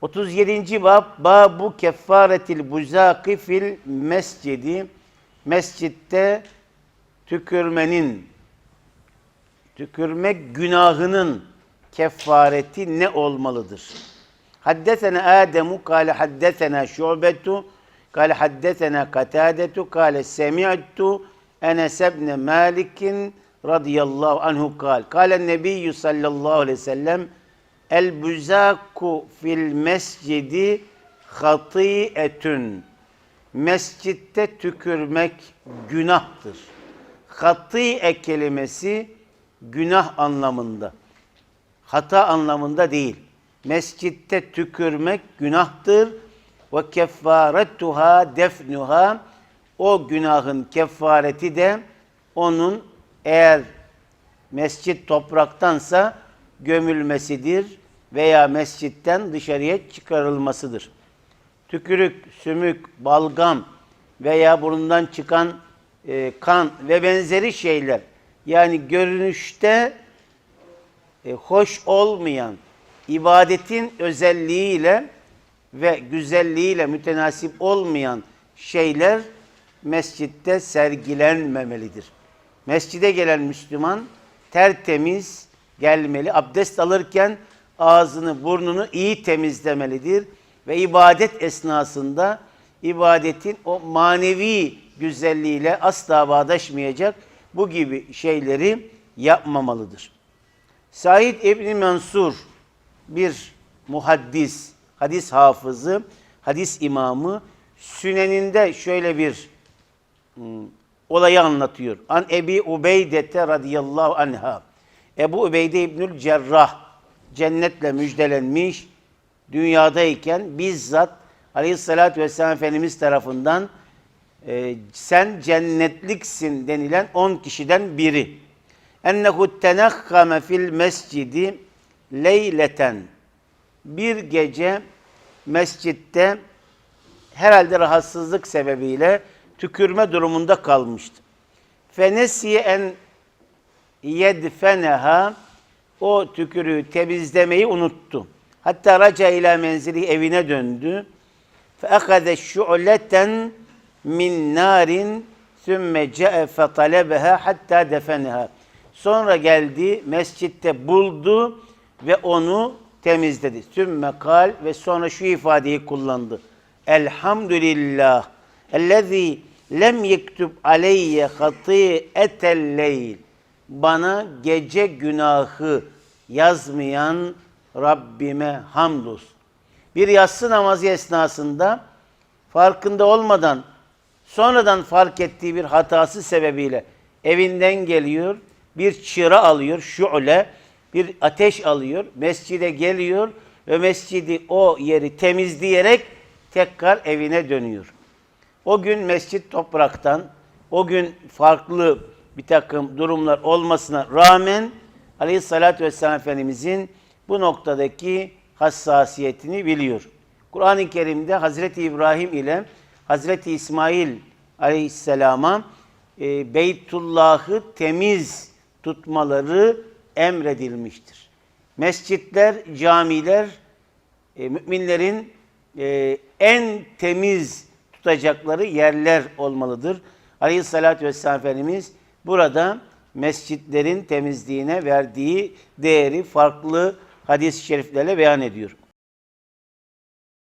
37. bab babu kefaretil buzaki fil mescidi mescitte tükürmenin tükürmek günahının kefareti ne olmalıdır? Haddesena Ademu kâle haddesena şubetu kâle haddesena katadetu kâle semi'tu Enes ibn Malik'in radıyallahu anhu kâl. Kâle nebiyyü sallallahu aleyhi ve sellem El buzaku fil mescidi hatiyetün. Mescitte tükürmek günahtır. Hatiye kelimesi günah anlamında. Hata anlamında değil. Mescitte tükürmek günahtır. Ve kefaretuha defnuha. O günahın kefareti de onun eğer mescit topraktansa gömülmesidir veya mescitten dışarıya çıkarılmasıdır. Tükürük, sümük, balgam veya burundan çıkan e, kan ve benzeri şeyler yani görünüşte e, hoş olmayan ibadetin özelliğiyle ve güzelliğiyle mütenasip olmayan şeyler mescitte sergilenmemelidir. Mescide gelen Müslüman tertemiz gelmeli. Abdest alırken ağzını, burnunu iyi temizlemelidir ve ibadet esnasında ibadetin o manevi güzelliğiyle asla bağdaşmayacak bu gibi şeyleri yapmamalıdır. Said İbni Mansur bir muhaddis, hadis hafızı, hadis imamı Süneninde şöyle bir hmm, olayı anlatıyor. An Ebi Ubeydete radıyallahu anha. Ebu Ubeyde İbnül Cerrah cennetle müjdelenmiş dünyadayken bizzat Aleyhisselatü Vesselam Efendimiz tarafından e, sen cennetliksin denilen 10 kişiden biri. Ennehu tenekkame fil mescidi leyleten. Bir gece mescitte herhalde rahatsızlık sebebiyle tükürme durumunda kalmıştı. Fenesiye en yedfeneha o tükürüğü temizlemeyi unuttu. Hatta raca ila menzili evine döndü. Fe akade şu'leten min narin sümme ce'e fe talebeha hatta defeneha. Sonra geldi, mescitte buldu ve onu temizledi. Sümme kal ve sonra şu ifadeyi kullandı. Elhamdülillah. Ellezî lem yektub aleyye hatiyetel leyl. Bana gece günahı yazmayan Rabbime hamdolsun. Bir yatsı namazı esnasında farkında olmadan sonradan fark ettiği bir hatası sebebiyle evinden geliyor, bir çıra alıyor, şu'le, bir ateş alıyor, mescide geliyor ve mescidi o yeri temizleyerek tekrar evine dönüyor. O gün mescit topraktan, o gün farklı bir takım durumlar olmasına rağmen Aleyhisselatü Vesselam Efendimizin bu noktadaki hassasiyetini biliyor. Kur'an-ı Kerim'de Hazreti İbrahim ile Hazreti İsmail Aleyhisselam'a e, Beytullah'ı temiz tutmaları emredilmiştir. Mescitler, camiler e, müminlerin e, en temiz tutacakları yerler olmalıdır. Aleyhissalatü vesselam Efendimiz burada mescitlerin temizliğine verdiği değeri farklı hadis-i şeriflerle beyan ediyor.